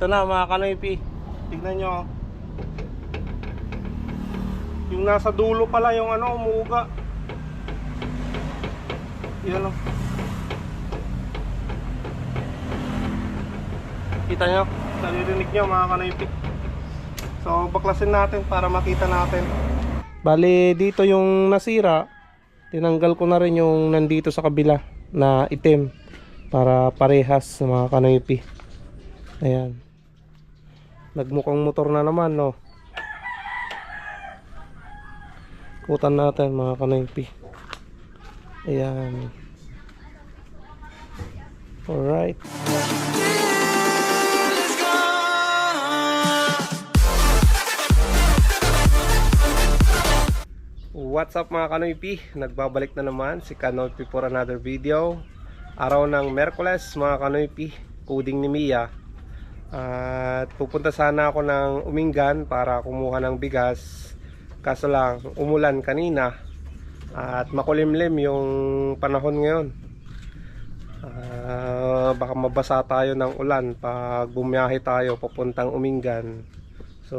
Ito na mga kanoypi. Tignan nyo. oh. Yung nasa dulo pala yung ano, umuuga. Yan o. Kita nyo? Naririnig nyo mga kanoypi. So baklasin natin para makita natin. Bali dito yung nasira. Tinanggal ko na rin yung nandito sa kabila na itim para parehas sa mga kanoypi. Ayan. Nagmukhang motor na naman, no? Kutan natin, mga kanoypi. Ayan. Alright. What's up mga kanoypi? Nagbabalik na naman si Kanoypi for another video. Araw ng Merkules mga kanoypi, coding ni Mia. At pupunta sana ako ng Umingan para kumuha ng bigas. Kaso lang, umulan kanina. At makulimlim yung panahon ngayon. Ah, baka mabasa tayo ng ulan pag bumiyahe tayo papuntang Umingan. So,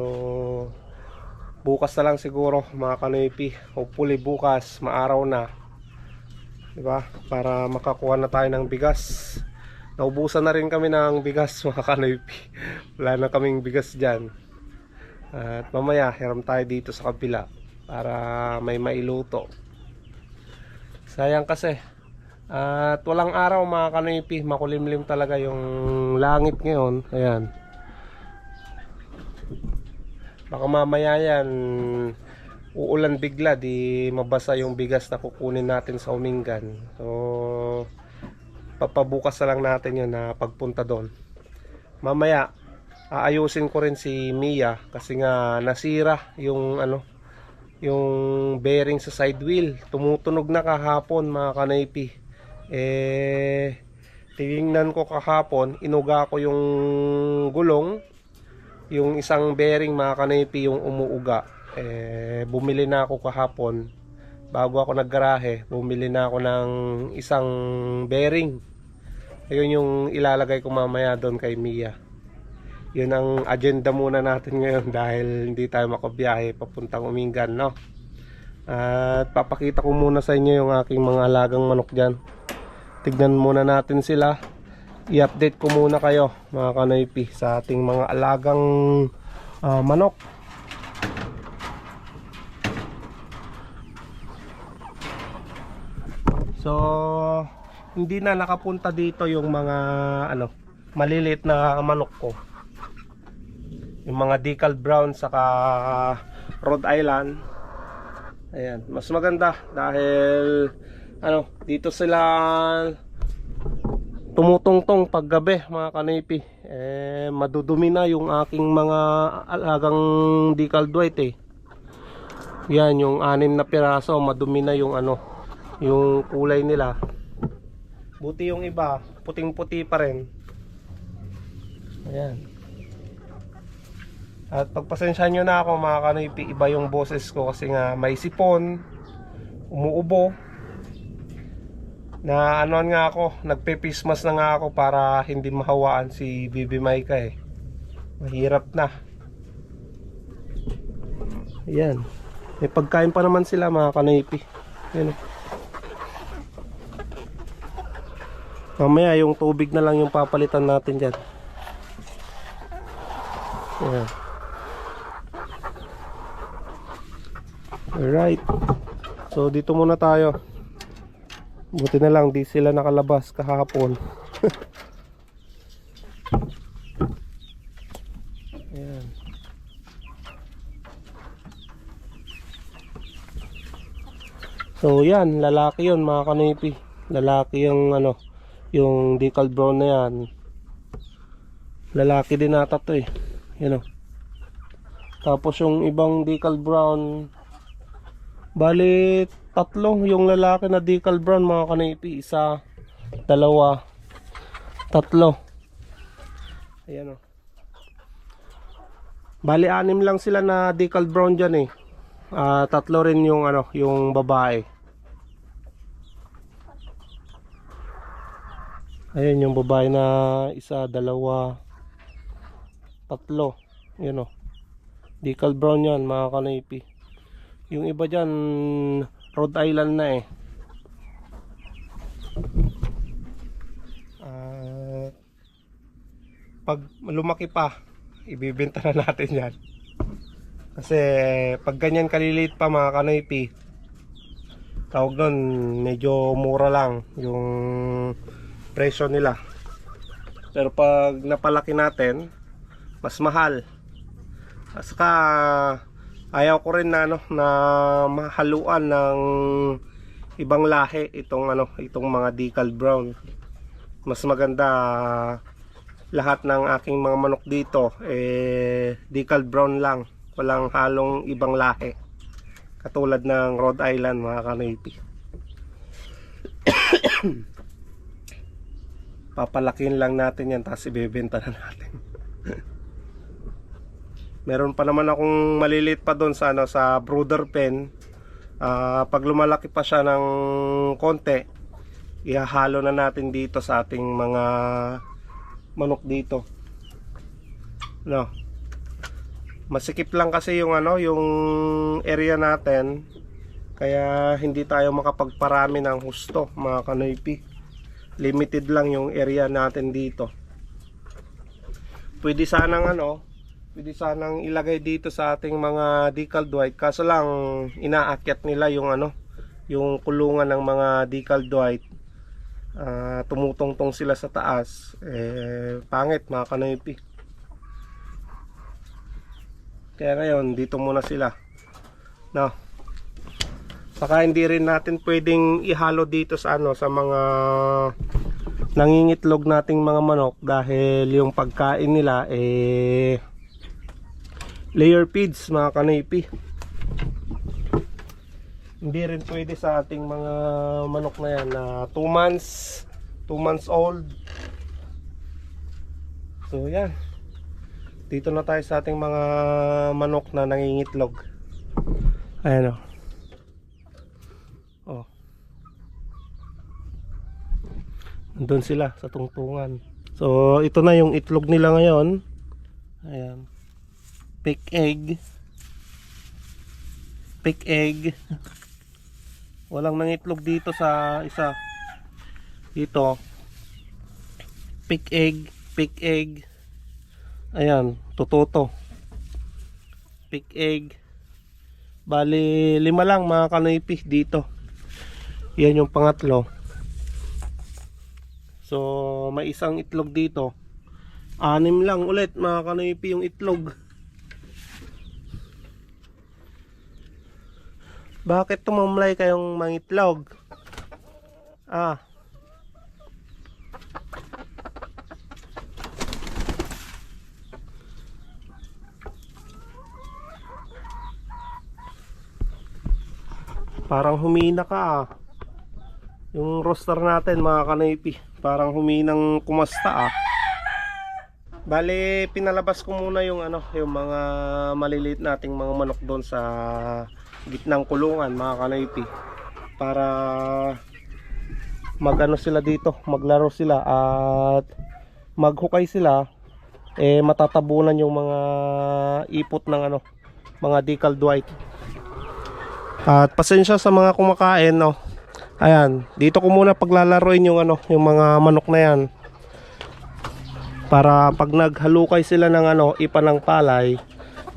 bukas na lang siguro mga kanoypi. Hopefully bukas, maaraw na. 'Di ba? Para makakuha na tayo ng bigas. Naubusan na rin kami ng bigas mga kanoypi. Wala na kaming bigas diyan. At mamaya hiram tayo dito sa kabila para may mailuto. Sayang kasi. At walang araw mga kanoypi, makulimlim talaga yung langit ngayon. Ayan. Baka mamaya yan uulan bigla di mabasa yung bigas na kukunin natin sa Umingan. So papabukas na lang natin yun na pagpunta doon. Mamaya aayusin ko rin si Mia kasi nga nasira yung ano yung bearing sa side wheel. Tumutunog na kahapon mga kanaypi. Eh tingnan ko kahapon, inuga ko yung gulong yung isang bearing mga kanipi yung umuuga eh bumili na ako kahapon bago ako naggarahe bumili na ako ng isang bearing ayun yung ilalagay ko mamaya doon kay Mia. Yun ang agenda muna natin ngayon dahil hindi tayo makabiyahe papuntang Umingan no? At papakita ko muna sa inyo yung aking mga alagang manok dyan. Tignan muna natin sila. I-update ko muna kayo mga kanoypi sa ating mga alagang ah, manok. So hindi na nakapunta dito yung mga ano maliliit na manok ko. Yung mga decal brown saka Rhode Island. Ayan mas maganda dahil ano dito sila tumutungtong paggabi mga kanipi. Eh madudumi na yung aking mga alagang decal white eh. Yan yung anim na piraso madumi na yung ano yung kulay nila buti yung iba puting puti pa rin ayan at pagpasensya nyo na ako mga kanipi iba yung boses ko kasi nga may sipon umuubo na ano nga ako, nagpe-pismas na nga ako para hindi mahawaan si Bibi Maika eh. Mahirap na. Ayan. May pagkain pa naman sila mga kanipi. Ayan. oh. Mamaya yung tubig na lang yung papalitan natin dyan. Ayan. Alright. So dito muna tayo. Buti na lang di sila nakalabas kahapon. Ayan. So yan, lalaki yon mga kanipi. Lalaki yung ano, yung decal brown na yan. Lalaki din ata to eh. Yan o. Tapos yung ibang decal brown, bali tatlo yung lalaki na decal brown mga kanipi. Isa, dalawa, tatlo. Ayan o. Bali anim lang sila na decal brown dyan eh. Ah, tatlo rin yung ano, yung babae. Ayun yung babae na isa, dalawa, Tatlo. Yun o. Decal brown yan mga kanipi. Yung iba dyan, Rhode Island na eh. At pag lumaki pa, ibibenta na natin yan. Kasi pag ganyan kaliliit pa mga kanipi, tawag doon medyo mura lang yung presyo nila. Pero pag napalaki natin, mas mahal. At saka ayaw ko rin na ano na mahaluan ng ibang lahi itong ano itong mga decal brown. Mas maganda lahat ng aking mga manok dito eh decal brown lang. Walang halong ibang lahi. Katulad ng Rhode Island mga kanipi. Papalakin lang natin yan tapos ibebenta na natin. Meron pa naman akong malilit pa doon sa ano sa brooder pen. Ah, pag lumalaki pa siya ng konti, ihahalo na natin dito sa ating mga manok dito. No. Masikip lang kasi yung ano, yung area natin. Kaya hindi tayo makapagparami ng husto, mga kanoypi. Limited lang yung area natin dito. Pwede sanang ano, pwede sanang ilagay dito sa ating mga decal dwight. Kaso lang inaakyat nila yung ano yung kulungan ng mga decal dwight. Ah, tumutungtong sila sa taas. Eh pangit mga kanoypi kaya ngayon dito muna sila. No saka hindi rin natin pwedeng ihalo dito sa ano sa mga nangingitlog nating mga manok dahil yung pagkain nila eh layer feeds mga kanipi hindi rin pwede sa ating mga manok na yan na 2 months 2 months old. So yan. Dito na tayo sa ating mga manok na nangingitlog. Ayan o Nandun sila sa tungtungan. So, ito na yung itlog nila ngayon. Ayan. Pick egg. Pick egg. Walang nangitlog dito sa isa. Dito. Pick egg. Pick egg. Ayan. Tututo. Pick egg. Bali, lima lang mga kanipi dito. Yan yung pangatlo. So, may isang itlog dito. Anim lang ulit mga kanipi yung itlog. Bakit tumamlay kayong mga itlog? Ah. Parang humina ka ah. Yung roster natin mga kanipi Parang huminang kumasta ah. Bale pinalabas ko muna yung ano Yung mga maliliit nating mga manok doon sa Gitnang kulungan mga kanipi Para Magano sila dito Maglaro sila at Maghukay sila Eh matatabunan yung mga Ipot ng ano Mga decal dwight At pasensya sa mga kumakain no Ayan, dito ko muna paglalaroin yung ano, yung mga manok na yan. Para pag naghalukay sila ng ano, ipa ng palay,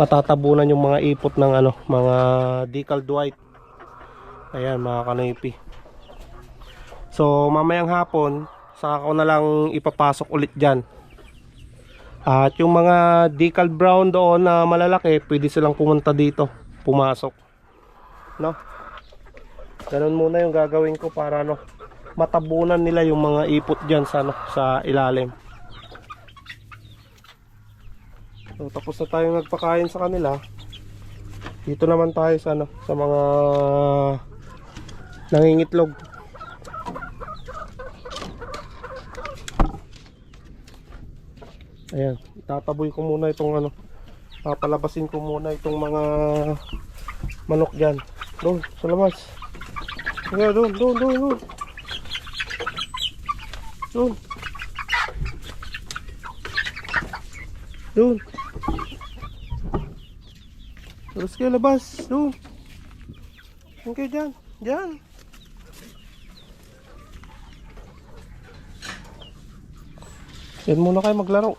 matatabunan yung mga ipot ng ano, mga decal dwight. Ayan, mga kanipi. So, mamayang hapon, saka ko na lang ipapasok ulit dyan. At yung mga decal brown doon na malalaki, pwede silang pumunta dito, pumasok. No? Ganun muna yung gagawin ko para no matabunan nila yung mga ipot diyan sa ano, sa ilalim. So tapos na tayong nagpakain sa kanila. Dito naman tayo sa ano sa mga nangingitlog. Ayan, itataboy ko muna itong ano. Papalabasin ko muna itong mga manok diyan. Doon, sa labas. Sige, doon, doon, doon, doon. Doon. Doon. Terus kayo labas. Doon. Kayo dyan. Dyan. Yan muna kayo maglaro.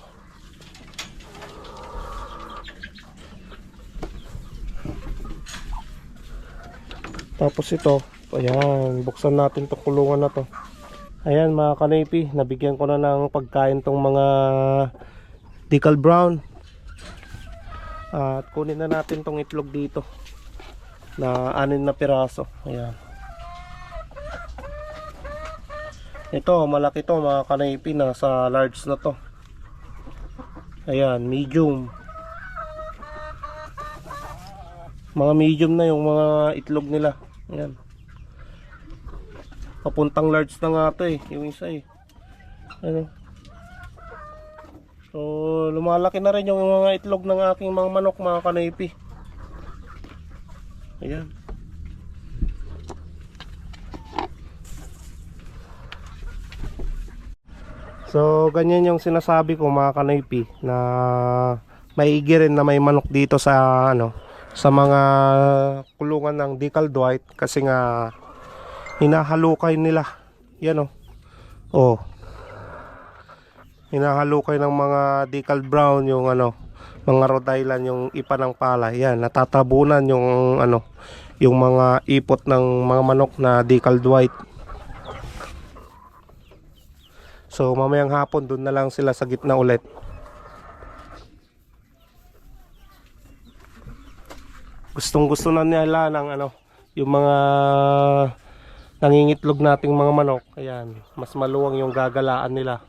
Tapos ito, ayan, buksan natin to kulungan na to. Ayan mga kanipi, nabigyan ko na ng pagkain tong mga decal brown. At kunin na natin tong itlog dito na anin na piraso. Ayan. Ito, malaki to mga kanipi, nasa large na to. Ayan, medium. Mga medium na yung mga itlog nila. Ayan. Papuntang large na nga to eh. Yung isa eh. Ano? So, lumalaki na rin yung mga itlog ng aking mga manok mga kanipi. Ayan. So, ganyan yung sinasabi ko mga kanaypi na maigi rin na may manok dito sa ano sa mga kulungan ng decal Dwight kasi nga hinahalukay nila. Yan oh. Oh. Hinahalukay ng mga decal brown yung ano mga Rhode Island yung ipa ng pala. Yan, natatabunan yung ano yung mga ipot ng mga manok na decal Dwight. So mamayang hapon doon na lang sila sa gitna ulit. Gustong gusto na nila ng ano, yung mga nangingitlog nating mga manok. Ayan, mas maluwang yung gagalaan nila.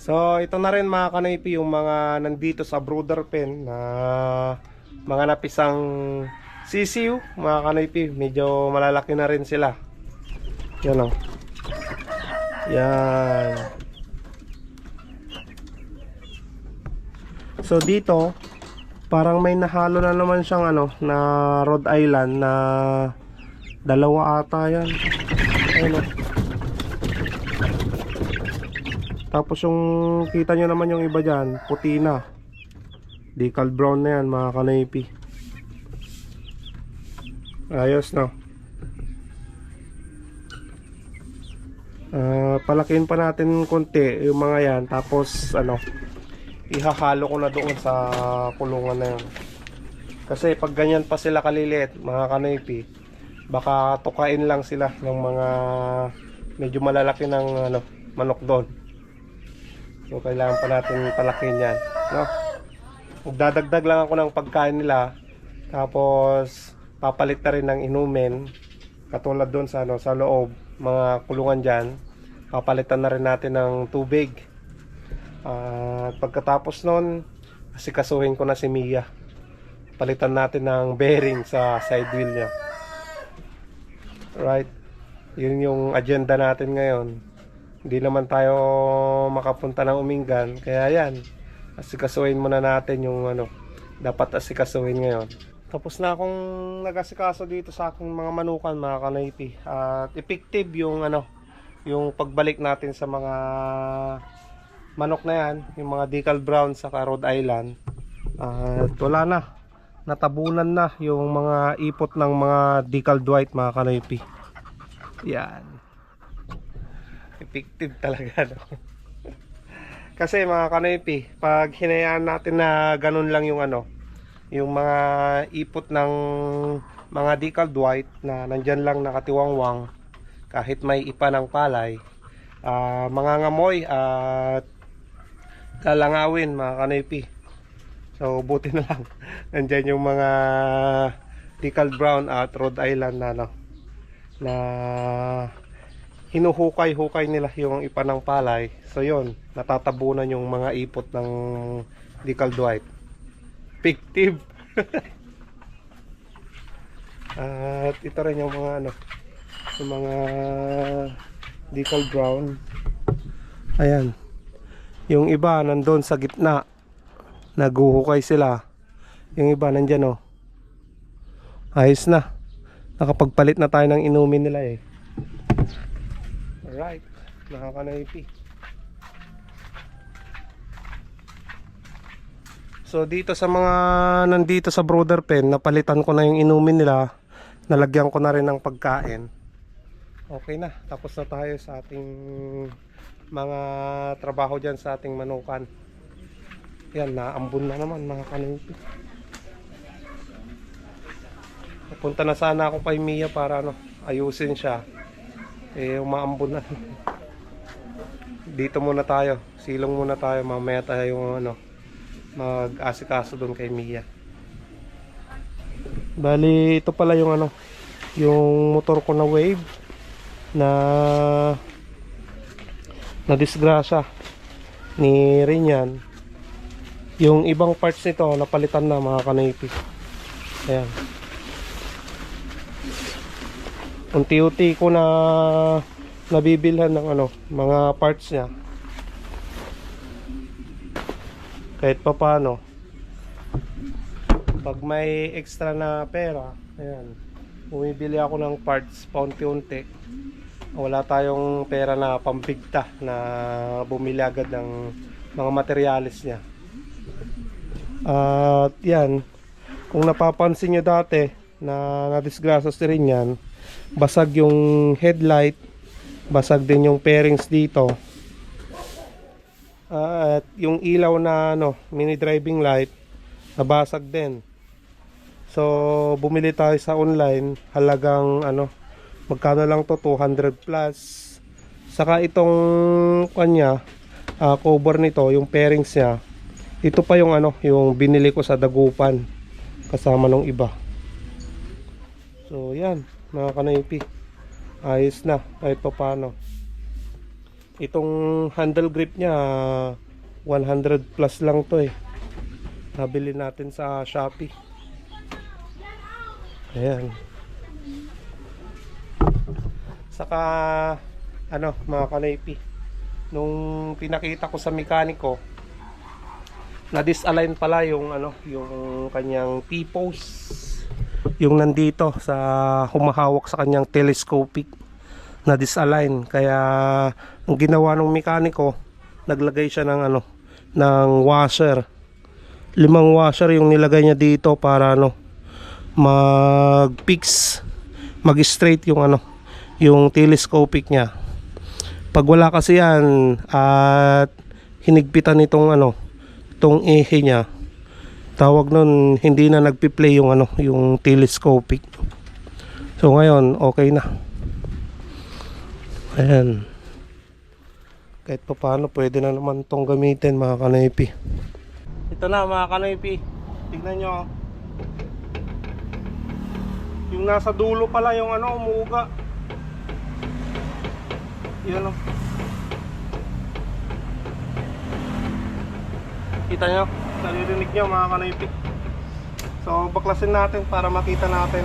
So ito na rin mga kanaypi yung mga nandito sa brooder pen na mga napisang sisiw mga kanaypi. Medyo malalaki na rin sila. Yan o. Yan. So dito, parang may nahalo na naman siyang ano, na Rhode Island na dalawa ata yan. Ayun o. Tapos yung kita nyo naman yung iba dyan, puti na. Decal brown na yan mga kanaypi. Ayos no. Ah, palakihin pa natin konti yung mga yan tapos ano ihahalo ko na doon sa kulungan na yun kasi pag ganyan pa sila kaliliit mga kanaypi baka tukain lang sila ng mga medyo malalaki ng ano, manok doon. So kailangan pa natin palakihin yan no? magdadagdag lang ako ng pagkain nila tapos papalit na rin ng inumin. Katulad doon sa, ano, sa loob mga kulungan dyan papalitan na rin natin ng tubig. At pagkatapos nun asikasuhin ko na si Mia. Palitan natin ng bearing sa side wheel niya right? Yun yung agenda natin ngayon. Hindi naman tayo makapunta ng umingan. Kaya yan asikasuhin muna natin yung ano dapat asikasuhin ngayon. Tapos na akong nag-asikaso dito sa aking mga manukan mga kanaypi. At effective yung ano yung pagbalik natin sa mga manok na yan yung mga decal brown sa Rhode Island. At wala na natabunan na yung mga ipot ng mga decal Dwight mga kanaypi. Yan. Effective talaga no? kasi mga kanaypi pag hinayaan natin na ganun lang yung ano yung mga ipot ng mga decal Dwight na nandyan lang nakatiwangwang kahit may ipa ng palay ah mangangamoy at lalangawin mga kanaypi so buti na lang. Nandyan yung mga decal brown at Rhode Island na no na hinuhukay-hukay nila yung ipa palay so yon natatabunan yung mga ipot ng decal Dwight. Fictive! At ito rin yung mga ano yung mga decal brown. Ayan. Yung iba nandun sa gitna naguhukay sila. Yung iba nandyan oh. Ayos na. Nakapagpalit na tayo ng inumin nila eh. Alright. Nakakanaypi So dito sa mga nandito sa Brother Pen, napalitan ko na yung inumin nila. Nalagyan ko na rin ng pagkain. Okay na, tapos na tayo sa ating mga trabaho dyan sa ating manukan. Yan, naambun na naman mga kanupi. Napunta na sana ako kay Mia para ano, ayusin siya. Eh, umaambun na. Dito muna tayo. Silong muna tayo. Mamaya tayo yung ano, mag-asikaso doon kay Mia. Bali, ito pala yung ano, yung motor ko na wave na na disgrasya ni Rinyan. Yung ibang parts nito napalitan na mga kanipi. Ayan. Unti-unti ko na nabibilhan ng ano, mga parts niya. Kahit pa paano. Pag may extra na pera, ayan, bumibili ako ng parts paunti-unti. Wala tayong pera na pambigta na bumili agad ng mga materialis niya. At yan, kung napapansin nyo dati na nadisgrasya si rin yan, basag yung headlight, basag din yung pairings dito. At yung ilaw na ano, mini driving light, nabasag din. So, bumili tayo sa online, halagang ano, magkano lang to 200 plus. Saka itong kanya, ah, cover nito, yung pairings niya, ito pa yung ano, yung binili ko sa Dagupan kasama nung iba. So, yan, mga kanaypi. Ayos na, kahit pa paano. Itong handle grip niya, 100 plus lang to eh. Nabili natin sa Shopee. Ayan. Saka, ano, mga kanaypi. Nung pinakita ko sa mekaniko, na-disalign pala yung ano, yung kanyang T-post. Yung nandito sa humahawak sa kanyang telescopic na disalign. Kaya ang ginawa ng mekaniko, naglagay siya ng ano, ng washer. Limang washer yung nilagay niya dito para ano, mag-fix, mag-straight yung ano, yung telescopic niya. Pag wala kasi yan at hinigpitan itong ano, itong ehe niya, tawag nun hindi na nagpi-play yung ano, yung telescopic. So ngayon, okay na. Ayan. Kahit pa paano, pwede na naman tong gamitin mga kanaypi. Ito na mga kanaypi. Tignan nyo. oh. Yung nasa dulo pala yung ano, umuuga. Yan o. Kita nyo? Naririnig nyo mga kanaypi. So, baklasin natin para makita natin.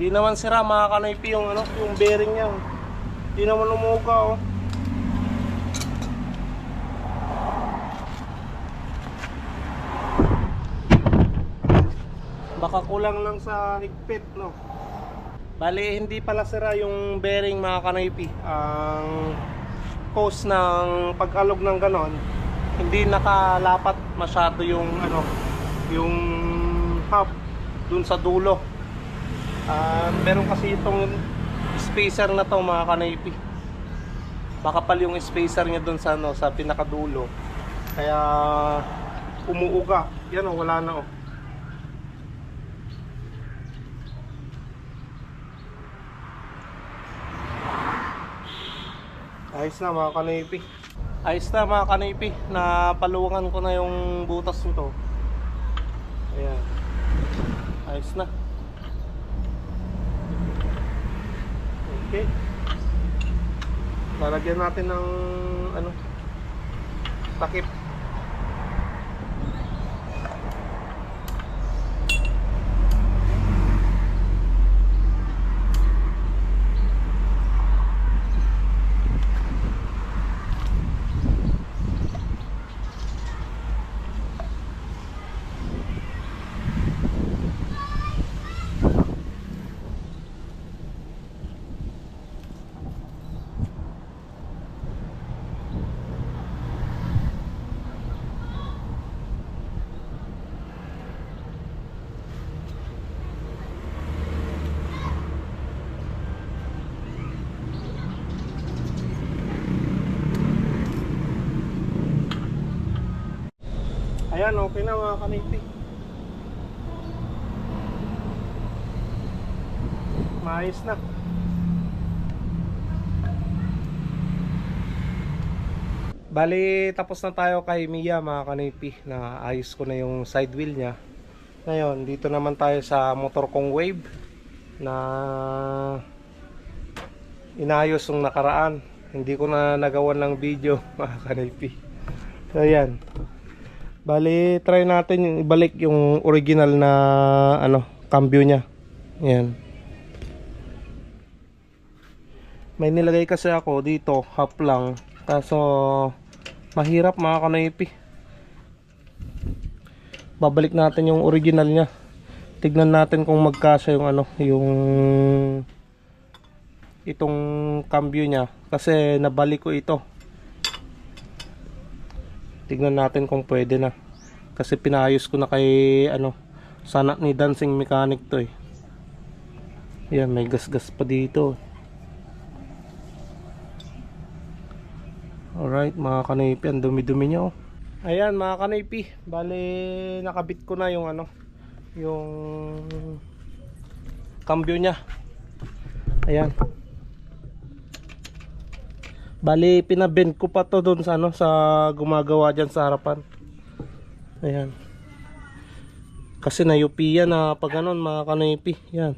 Hindi naman sira mga kanaypi yung ano, yung bearing niya. Hindi naman umuga oh. Baka kulang lang sa higpit no. Bali, hindi pala sira yung bearing mga kanaypi. Ang cause ng pag-alog ng ganon, hindi nakalapat masyado yung ano, yung hub dun sa dulo. Ah, meron kasi itong spacer na to mga kanaypi. Makapal yung spacer niya dun sa ano, sa pinakadulo. Kaya umuuga. Yan oh, wala na oh. Ayos na mga kanipi. Ayos na mga kanipi. Napaluwangan ko na yung butas nito. Ayan. Ayos na. Okay. Lalagyan natin ng ano takip. Ayan, okay na mga kanipi. Maayos na. Bali, tapos na tayo kay Mia mga kanipi na ayos ko na yung side wheel niya. Ngayon, dito naman tayo sa motor kong wave na inayos yung nakaraan. Hindi ko na nagawan ng video mga kanipi. So, ayan. Bali, try natin yung ibalik yung original na ano, cambio niya. Ayan. May nilagay kasi ako dito, half lang. Kaso mahirap mga kanaypi. Babalik natin yung original niya. Tignan natin kung magkasya yung ano, yung itong cambio niya kasi nabalik ko ito. Tignan natin kung pwede na. Kasi pinayos ko na kay ano, sana ni dancing mechanic to eh. Yan, may gas-gas pa dito. Alright, mga kanaypi, ang dumi-dumi niya oh. Ayan, mga kanaypi, bali nakabit ko na yung ano, yung cambio niya. Ayan. Bali, pinabend ko pa to doon sa ano, sa gumagawa diyan sa harapan. Ayan. Kasi nayupi yan na pag ganun mga kanaypi. Yan.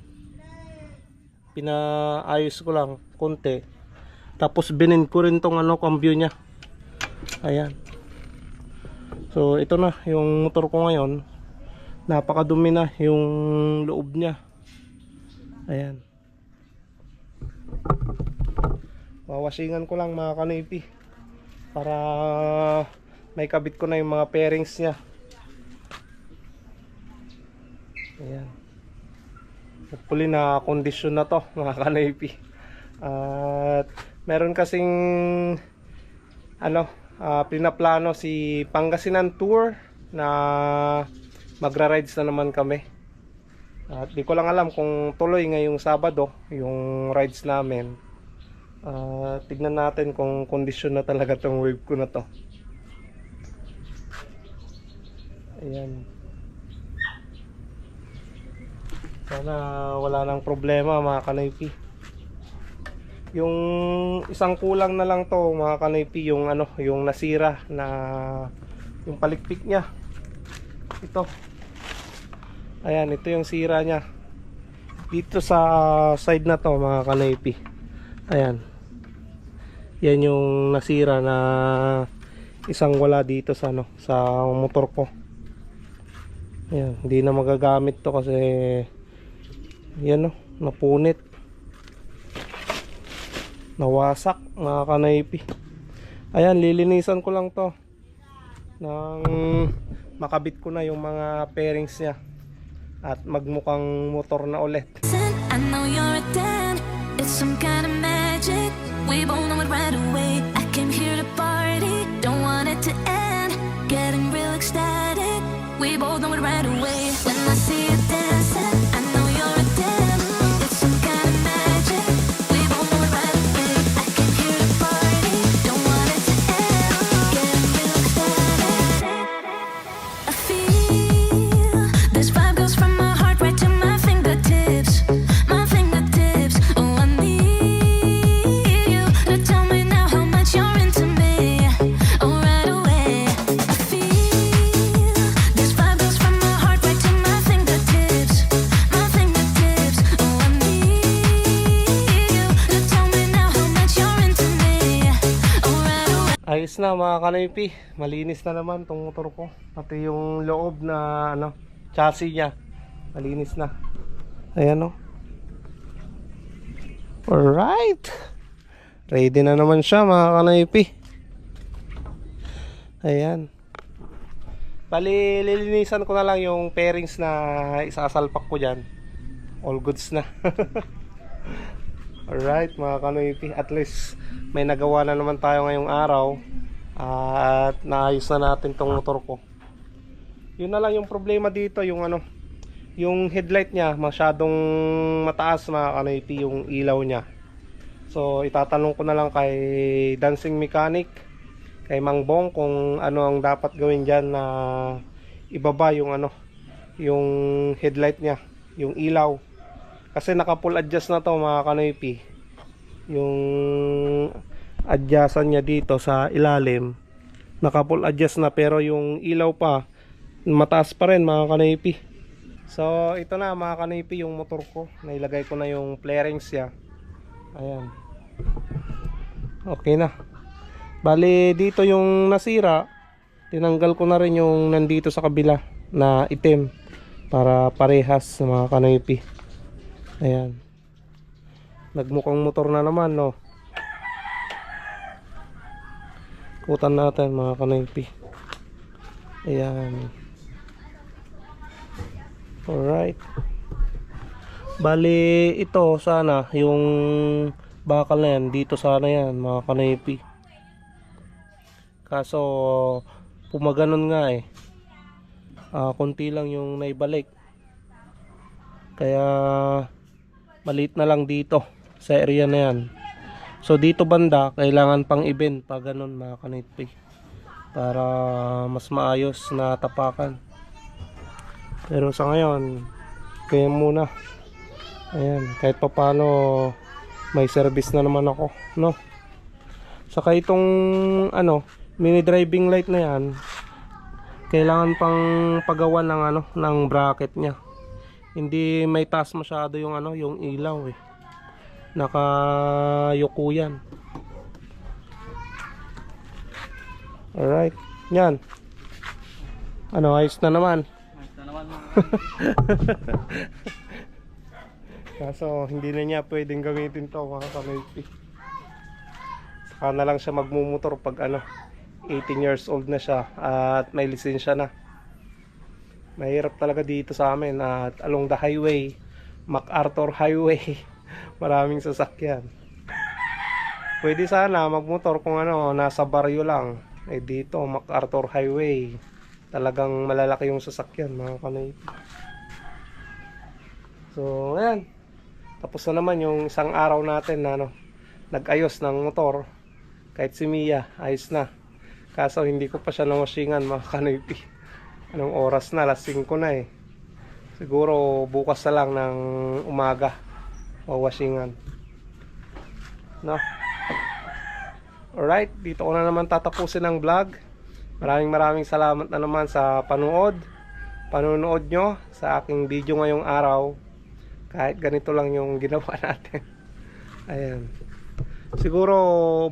Pinaayos ko lang konti. Tapos binin ko rin tong ano, cambio niya. Ayan. So, ito na yung motor ko ngayon. Napakadumi na yung loob niya. Ayan. Wawasingan ko lang mga kanipi para may kabit ko na yung mga pairings niya. Ayan. Hopefully na kondisyon na to mga kanipi. At meron kasing ano, ah, pinaplano si Pangasinan Tour na magra-rides na naman kami. At di ko lang alam kung tuloy ngayong Sabado yung rides namin. Ah, tignan natin kung kondisyon na talaga tong wave ko na to. Ayan. Sana wala nang problema mga kanaypi. Yung isang kulang na lang to mga kanaypi yung ano, yung nasira na yung palikpik niya. Ito. Ayan, ito yung sira niya. Dito sa side na to mga kanaypi. Ayan. Yan yung nasira na isang wala dito sa ano, sa motor ko. Ayan, hindi na magagamit to kasi yan no, napunit. Nawasak, mga kanaypi. Ayan, lilinisan ko lang to. Nang makabit ko na yung mga pairings niya. At magmukhang motor na ulit. I know you're a 10. It's some kind of magic. We both right away. I came here to party. Don't want it to end. Getting real ecstatic. We both know it right away. Na mga kanaypi. Malinis na naman tong motor ko. Pati yung loob na ano, chassis niya. Malinis na. Ayan o. Alright. Ready na naman siya mga kanaypi. Ayan. Bali, lilinisan ko na lang yung pairings na isasalpak ko dyan. All goods na. Alright mga kanoypi, at least may nagawa na naman tayo ngayong araw at naayos na natin tong motor ko. Yun na lang yung problema dito, yung ano, yung headlight niya masyadong mataas mga kanoypi yung ilaw niya. So itatanong ko na lang kay dancing mechanic, kay Mang Bong kung ano ang dapat gawin diyan na ibaba yung ano, yung headlight niya, yung ilaw. Kasi naka full adjust na to mga kanoypi. Yung adjustan niya dito sa ilalim. Naka full adjust na pero yung ilaw pa mataas pa rin mga kanoypi. So ito na mga kanoypi yung motor ko. Nailagay ko na yung flarings niya. Ayan. Okay na. Bali dito yung nasira. Tinanggal ko na rin yung nandito sa kabila na itim para parehas mga kanoypi. Ayan. Nagmukhang motor na naman, no? Kutan natin, mga kanaypi. Ayan. Alright. Bali, ito, sana, yung bakal na yan, dito sana yan, mga kanaypi. Kaso, pumaganon nga eh. Ah, konti lang yung naibalik. Kaya, maliit na lang dito sa area na yan so dito banda kailangan pang event pa ganun mga kanitpi para mas maayos na tapakan. Pero sa ngayon kaya muna. Ayan kahit pa paano may service na naman ako no? Saka itong ano mini driving light na yan kailangan pang pagawa ng ano ng bracket niya. Hindi may taas masyado yung ano yung ilaw eh nakayuko yan. Alright. Yan. Ano ayos na naman. Kaso hindi na niya pwedeng gamitin to mga saka na lang siya magmumotor pag ano 18 years old na siya at may lisensya na. Mahirap talaga dito sa amin at along the highway MacArthur Highway maraming sasakyan. Pwede sana magmotor kung ano nasa baryo lang. Eh dito MacArthur Highway. Talagang malalaki yung sasakyan mga kanay. So ayan. Tapos na naman yung isang araw natin na ano nag-ayos ng motor. Kahit si Mia ayos na. Kaso hindi ko pa siya nawashingan mga kanipi Anong oras na? Alas 5 na eh. Siguro bukas na lang ng umaga. Wawasingan. No? Alright, dito ko na naman tatapusin ang vlog. Maraming maraming salamat na naman sa panuod. Panunood nyo sa aking video ngayong araw. Kahit ganito lang yung ginawa natin. Ayan. Siguro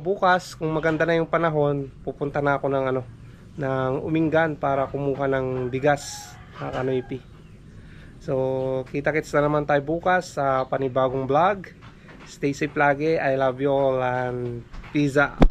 bukas, kung maganda na yung panahon, pupunta na ako ng ano, ng Umingan para kumuha ng bigas na kanoypi. So, kita-kits na naman tayo bukas sa panibagong vlog. Stay safe lagi. I love you all and peace out.